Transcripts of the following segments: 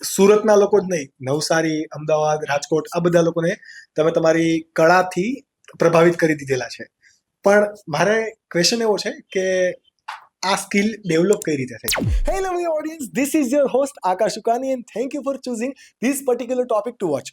સુરતના લોકો જ નહીં, નવસારી, અમદાવાદ, રાજકોટ, આ બધા લોકોને તમે તમારી કળાથી પ્રભાવિત કરી દીધેલા છે. પણ મારે ક્વેશ્ચન એવો છે કે આ સ્કિલ ડેવલપ કઈ રીતે થાય hello my audience this is your host Akash Sukani and thank you for choosing this particular topic to watch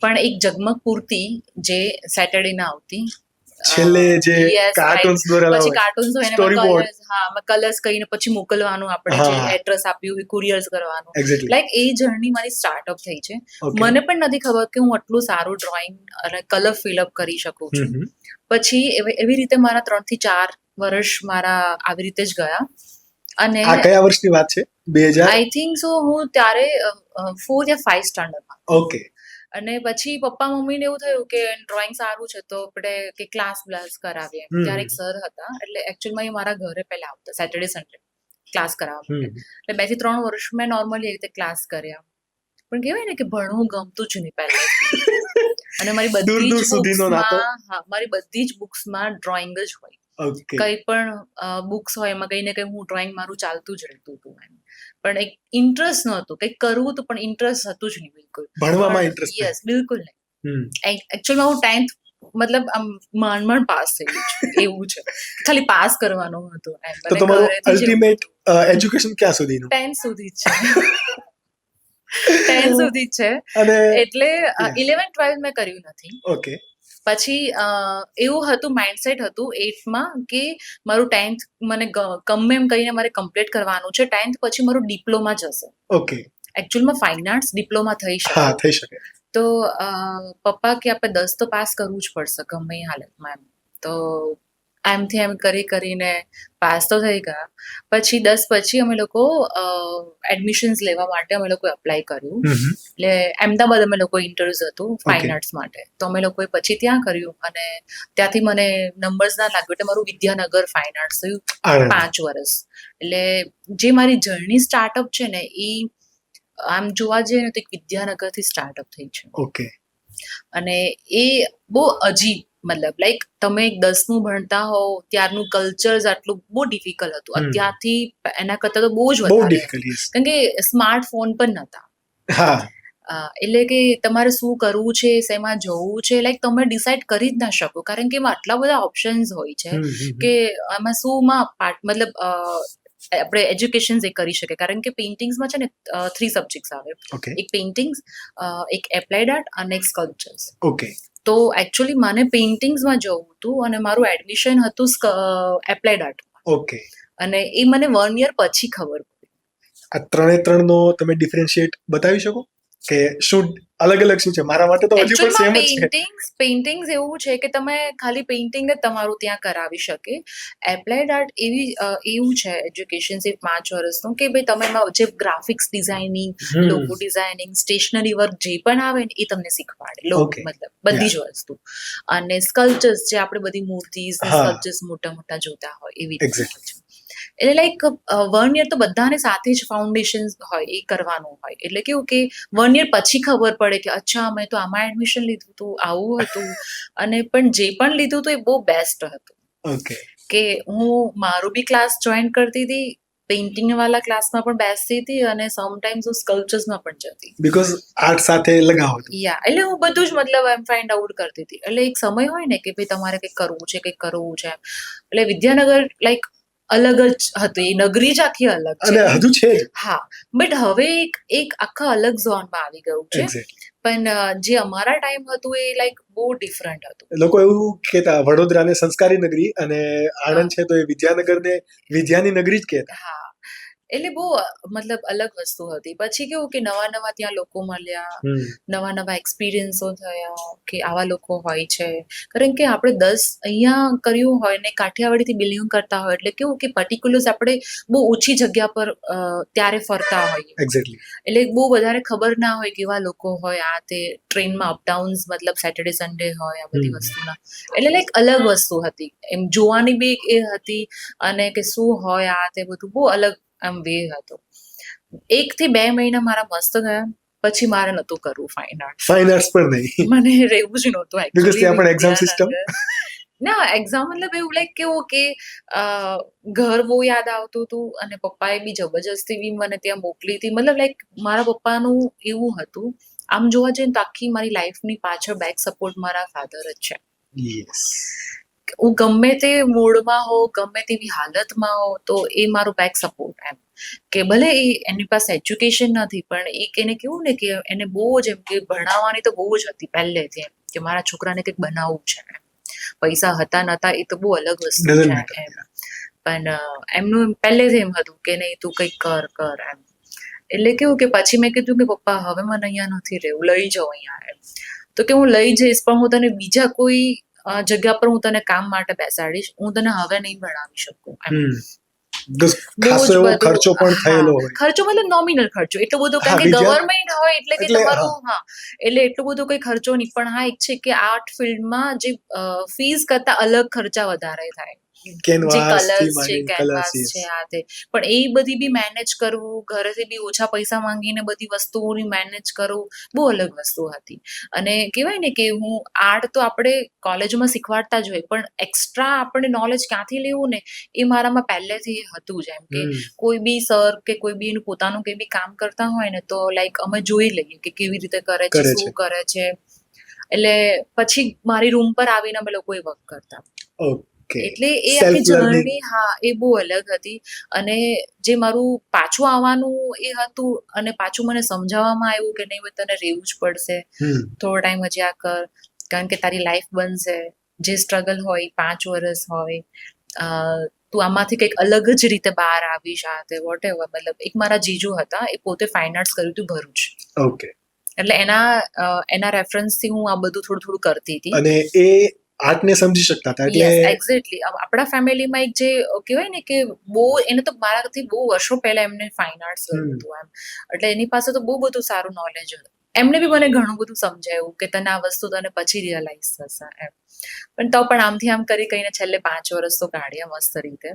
પણ એક જગમગ પૂર્તિ જે સેટરડે ના આવતી છેલ્લે જે કાર્ટૂન્સ. દોરેલા પછી કાર્ટૂન્સ હોય સ્ટોરી કલર્સ હા કલર્સ કરીને પછી મોકલવાનું આપણે જે એડ્રેસ આપ્યું એ કુરિયર્સ કરવાનું. લાઈક એ જર્ની મારી સ્ટાર્ટઅપ થઈ છે. મને પણ નથી ખબર કે હું આટલું સારું ડ્રોઈંગ અને કલર ફિલઅપ કરી શકું છું. પછી એવી રીતે મારા ત્રણથી ચાર વર્ષ મારા આવી રીતે જ ગયા. અને આ કયા વર્ષની વાત છે? બે હજાર? આઈ થિંક સો હું ત્યારે ફોર યા ફાઈવ સ્ટાન્ડર્ડમાં ઓકે અને પછી પપ્પા મમ્મીને એવું થયું કે ડ્રોઈંગ સારું છે તો આપણે કે ક્લાસ બ્લાસ કરાવીએ. ત્યારે એક સર હતા એટલે એકચ્યુઅલમાં એ મારા ઘરે પહેલા આવતા સેટરડે સન્ડે ક્લાસ કરાવવા માટે. એટલે બેથી ત્રણ વર્ષ મેં નોર્મલી એ રીતે ક્લાસ કર્યા. પણ કહેવાય ને કે ભણવું ગમતું જ નહીં પહેલા અને મારી બધી જ બુક્સમાં હા મારી બધી જ બુક્સમાં ડ્રોઈંગ જ હોય. ઓકે. કઈ પણ બુક્સ હોય એમાં કઈ ને કઈ હું ડ્રોઈંગ મારું ચાલતું જ રહેતું હતું એમ. પણ એક ઇન્ટરેસ્ટ નહોતું કંઈક કરવું હતું પણ ઇન્ટરેસ્ટ હતું જ નહીં બિલકુલ. ભણવામાં ઇન્ટરેસ્ટ યસ બિલકુલ નહીં. એકચ્યુઅલમાં હું ટેન્થ મતલબ આમ માંડ માંડ પાસ થઈ છું એવું છે. ખાલી પાસ કરવાનું હતું એમ. તો તમારું અલ્ટિમેટ એજ્યુકેશન ક્યાં સુધીનું? ટેન્થ સુધી જ છે. ટેન્થ સુધી છે. એટલે ઇલેવન ટ્વેલ્થ મેં કર્યું નથી. ઓકે. પછી એવું હતું માઇન્ડસેટ હતું એટમાં કે મારું ટેન્થ મને કમ ગમે એમ કરીને મારે કમ્પ્લીટ કરવાનું છે. ટેન્થ પછી મારું ડિપ્લોમા જશે. ઓકે એકચ્યુઅલમાં ફાઇન આર્ટ્સ ડિપ્લોમા થઈ શકે. હા થઈ શકે. તો પપ્પા કે આપણે દસ તો પાસ કરવું જ પડશે ગમે હાલતમાં એમ. તો એમથી એમ કરી કરીને પાસ તો થઈ ગયા. પછી દસ પછી અમે લોકો એડમિશન્સ લેવા માટે અમે લોકોએ અપ્લાય કર્યું. એટલે અમદાવાદ અમે લોકો ઇન્ટરવ્યૂ હતું ફાઇન આર્ટ્સ માટે. તો અમે લોકોએ પછી ત્યાં કર્યું અને ત્યાંથી મને નંબર્સ ના લાગ્યું એટલે મારું વિદ્યાનગર ફાઇન આર્ટ્સ થયું પાંચ વર્ષ. એટલે જે મારી જર્ની સ્ટાર્ટઅપ છે ને એ આમ જોવા જઈએ ને તો એક વિદ્યાનગરથી સ્ટાર્ટઅપ થઈ છે. ઓકે અને એ બહુ અજીબ મતલબ લાઈક તમે એક દસમું ભણતા હોવ ત્યારનું કલ્ચર આટલું બહુ ડિફિકલ્ટ હતું. અત્યારથી એના કરતાં તો બહુ જ વધારે. કારણ કે સ્માર્ટફોન પણ નહોતા. એટલે કે તમારે શું કરવું છે શેમાં જવું છે લાઈક તમે ડિસાઈડ કરી જ ના શકો. કારણ કે એમાં આટલા બધા ઓપ્શન્સ હોય છે. કે આમાં શુંમાં પાર્ટ મતલબ આપણે એજ્યુકેશન એ કરી શકે કારણ કે પેઇન્ટિંગ્સમાં છે ને થ્રી સબ્જેક્ટ્સ આવે. એક પેઇન્ટિંગ્સ એક એપ્લાઇડ આર્ટ અને એક સ્કલ્પચર્સ ઓકે તો એકચ્યુઅલી મને પેઇન્ટિંગ્સમાં જવું હતું અને મારું એડમિશન હતું એપ્લાઇડ આર્ટ ઓકે અને એ મને વન યર પછી ખબર પડી. આ ત્રણે ત્રણનો તમે ડિફરન્શિએટ બતાવી શકો? કે શું અલગ અલગ શું છે? મારા માટે તો હજી પણ સેમ જ છે. પેઇન્ટિંગ્સ પેઇન્ટિંગ્સ એવું છે કે તમે ખાલી પેઇન્ટિંગ જ તમારું ત્યાં કરાવી શકે. એપ્લાઇડ આર્ટ એવી એવું છે એજ્યુકેશન સિર્ફ પાંચ વર્ષનું કે ભાઈ તમે એમાં જે graphics designing. Logo designing stationery work જે પણ આવે ને એ તમને શીખવાડે. લોગો મતલબ બધી જ વસ્તુ. અને સ્કલ્પચર્સ જે આપણે બધી મૂર્તિઝ. સ્કલ્પચર્સ મોટા મોટા જોતા હોય એવી રીતે. એટલે લાઈક વન યર તો બધાને સાથે જ ફાઉન્ડેશન હોય એ કરવાનું હોય. એટલે કેવું કે વન યર પછી ખબર પડે કે અચ્છા મેં તો આમાં એડમિશન લીધું હતું આવું હતું. અને પણ જે પણ લીધું હતું એ બહુ બેસ્ટ હતું. કે હું મારું બી ક્લાસ જોઈન કરતી હતી પેઇન્ટિંગ વાળા ક્લાસમાં પણ બેસતી હતી અને સમટાઈમ્સ હું સ્કલ્પચર્સમાં પણ જતી. બીકોઝ આર્ટ સાથે લગાવ યા એટલે હું બધું જ મતલબ એમ ફાઇન્ડ આઉટ કરતી હતી. એટલે એક સમય હોય ને કે ભાઈ તમારે કંઈક કરવું છે કંઈક કરવું છે એટલે વિદ્યાનગર લાઈક અલગ જ હતું. એ નગરી જ આખી અલગ અને હજુ છે હા. બટ હવે એક એક આખા અલગ ઝોનમાં આવી ગયું છે. પણ જે અમારા ટાઈમ હતું એ લાઈક બહુ ડિફરન્ટ હતું. લોકો એવું કહેતા વડોદરાને સંસ્કારી નગરી અને આણંદ છે તો એ વિદ્યાનગરને વિદ્યાની નગરી જ કહેતા. હા. એટલે બહુ મતલબ અલગ વસ્તુ હતી. પછી કેવું કે નવા નવા ત્યાં લોકો મળ્યા નવા નવા એક્સપિરિયન્સો થયા કે આવા લોકો હોય છે. કારણ કે આપણે દસ અહીંયા કર્યું હોય ને કાઠિયાવાડીથી બિલિંગ કરતા હોય એટલે કેવું કે પર્ટિક્યુલર્સ આપણે બહુ ઓછી જગ્યા પર ત્યારે ફરતા હોઈએ. એટલે બહુ વધારે ખબર ના હોય કેવા લોકો હોય આ તે ટ્રેનમાં અપડાઉન્સ મતલબ સેટરડે સન્ડે હોય આ બધી વસ્તુના. એટલે લાઈક અલગ વસ્તુ હતી. એમ જોવાની બી એ હતી અને કે શું હોય આ તે બધું બહુ અલગ આમ વે હતો. એક થી બે મહિના મારા મસ્ત ગયા પછી મારે નતું કરવું ફાઇન આર્ટ ફાઇન આર્ટ્સ પર નહીં. મને રહેવું જ નહોતું બીકોઝ ત્યાં પણ એક્ઝામ સિસ્ટમ ના એક્ઝામ મતલબ એવું લાઈક કેવું કે ઘર બહુ યાદ આવતું હતું અને પપ્પાએ બી જબરજસ્તી બી મને ત્યાં મોકલી હતી. મતલબ લાઈક મારા પપ્પાનું એવું હતું. આમ જોવા જઈએ તો આખી મારી લાઈફની પાછળ બેક સપોર્ટ મારા ફાધર જ છે. યસ હું ગમે તે મૂડમાં હો ગમે તેવી હાલતમાં હો તો એ મારો બેક સપોર્ટ એમ. કે ભલે એ એની પાસે એજ્યુકેશન નથી પણ એક એને કેવું ને કે એને બહુ જ એમ કે ભણાવવાની તો બહુ જ હતી પહેલેથી એમ કે મારા છોકરાને કંઈક બનાવવું છે પૈસા હતા નતા એ તો બહુ અલગ વસ્તુ છે એમ. પણ એમનું એમ પહેલેથી એમ હતું કે નહીં તું કંઈક કર કર એમ. એટલે કેવું કે પછી મેં કીધું કે પપ્પા હવે મને અહીંયા નથી રહેવું લઈ જાઓ અહીંયા એમ. તો કે હું લઈ જઈશ પણ હું તને બીજા કોઈ જગ્યા પર હું તને કામ માટે બેસાડીશ. હું તને હવે નહીં ભણાવી શકું ખર્ચો પણ થયેલો ખર્ચો મતલબ નોમિનલ ખર્ચો. એટલો બધો કારણ કે ગવર્મેન્ટ હોય એટલે કે તમારું હા. એટલે એટલો બધો કોઈ ખર્ચો નહીં. પણ હા એક છે કે આર્ટ ફિલ્ડમાં જે ફીસ કરતા અલગ ખર્ચા વધારે થાય. કેનવાસથી કલર્સ છે આ તે. પણ એ બધી બી મેનેજ કરવું ઘરેથી બી ઓછા પૈસા માંગીને બધી વસ્તુઓની મેનેજ કરવું બહુ અલગ વસ્તુ હતી. અને કહેવાય ને કે હું આર્ટ તો આપણે કોલેજમાં શીખવાડતા જ હોય પણ એક્સ્ટ્રા આપણે નોલેજ ક્યાંથી લેવું ને એ મારામાં પહેલેથી હતું જ એમ કે કોઈ બી સર કે કોઈ બી એનું પોતાનું કંઈ બી કામ કરતા હોય ને તો લાઈક અમે જોઈ લઈએ કે કેવી રીતે કરે છે શું કરે છે. એટલે પછી મારી રૂમ પર આવીને અમે લોકો એ વર્ક કરતા. ઓકે. એટલે એ આખી જર્ની હા એ બહુ અલગ હતી. અને જે મારું પાછું આવવાનું એ હતું અને પાછું મને સમજાવવામાં આવ્યું કે નહીં તને રહેવું જ પડશે. થોડો ટાઈમ હજી આ કર. કારણ કે તારી લાઈફ બનશે. જે સ્ટ્રગલ હોય પાંચ વર્ષ હોય તું આમાંથી કંઈક અલગ જ રીતે બહાર આવીશ આ તે વોટ એવર મતલબ એક મારા જીજુ હતા એ પોતે ફાઇન આર્ટ્સ કર્યું હતું ભરૂચ. ઓકે એટલે એના એના રેફરન્સથી હું આ બધું થોડું થોડું કરતી હતી. અને એ આર્ટને સમજી શકતા હતા એટલે એક્ઝેક્ટલી આપણા ફેમિલીમાં એક જે કહેવાય ને કે બહુ એને તો મારાથી બહુ વર્ષો પહેલા એમને ફાઇન આર્ટ્સ હતું એમ. એટલે એની પાસે તો બહુ બધું સારું નોલેજ હતું. એમને બી મને ઘણું બધું સમજાયું કે તને આ વસ્તુ તને પછી રિયલાઇઝ થશે એમ. પણ તો પણ આમથી આમ કરી કહીને છેલ્લે પાંચ વર્ષ તો કાઢ્યા મસ્ત રીતે.